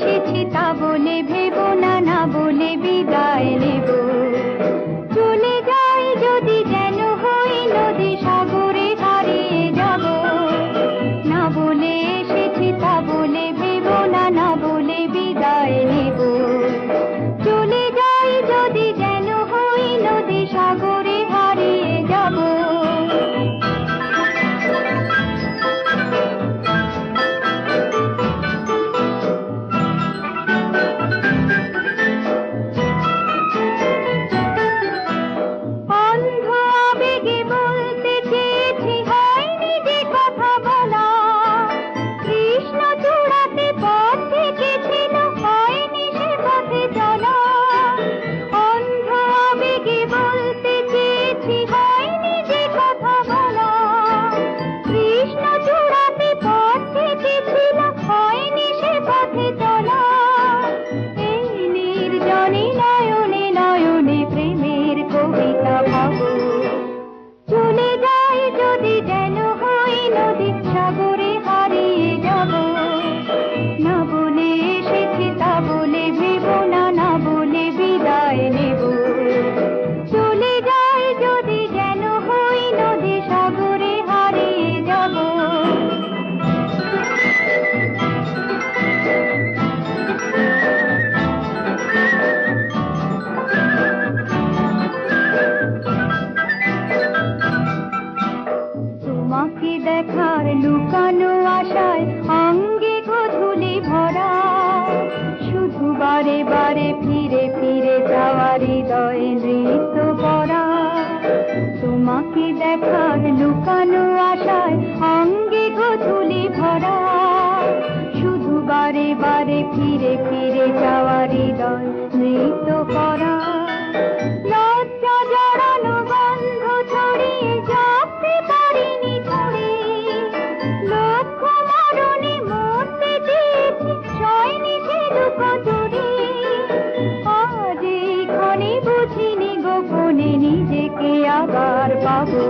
से बोले भे লুকানো আশায় অঙ্গে ধুলি ভরা শুধু বারে বারে ফিরে ফিরে যাওয়ার হৃদয়ে নৃত্য করা তোমাকে দেখার লুকানো আশায় অঙ্গে ধুলি ভরা শুধু বারে বারে ফিরে ফিরে যাওয়ার হৃদয় নৃত্য করা निजे के आबार बाबू